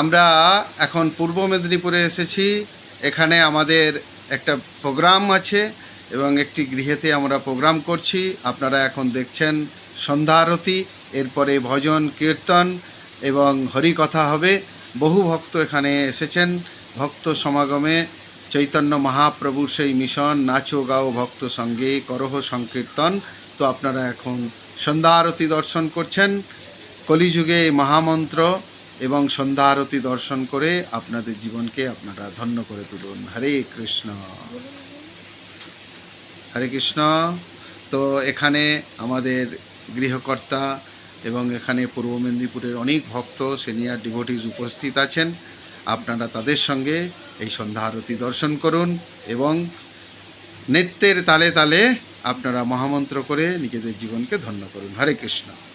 আমরা এখন পূর্ব মেদিনীপুরে এসেছি। এখানে আমাদের একটা প্রোগ্রাম আছে এবং একটি গৃহেতে আমরা প্রোগ্রাম করছি। আপনারা এখন দেখছেন সন্ধ্যা আরতি, এরপরে ভজন, কীর্তন এবং হরিকথা হবে। বহু ভক্ত এখানে এসেছেন। ভক্ত সমাগমে চৈতন্য মহাপ্রভুর সেই মিশন, নাচো গাও ভক্ত সঙ্গে, করহ সংকীর্তন। তো আপনারা এখন সন্ধ্যা আরতি দর্শন করছেন। কলিযুগে মহামন্ত্র এবং সন্ধ্যা আরতি দর্শন করে আপনাদের জীবনকে আপনারা ধন্য করে তুলুন। হরে কৃষ্ণ। হরে কৃষ্ণ। তো এখানে আমাদের গৃহকর্তা এবং এখানে পূর্ব মেদিনীপুরের অনেক ভক্ত, সিনিয়র ডিভোটিস উপস্থিত আছেন। আপনারা তাদের সঙ্গে এই সন্ধ্যা আরতি দর্শন করুন এবং নৃত্যের তালে তালে আপনারা মহামন্ত্র করে নিজেদের জীবনকে ধন্য করুন। হরে কৃষ্ণ।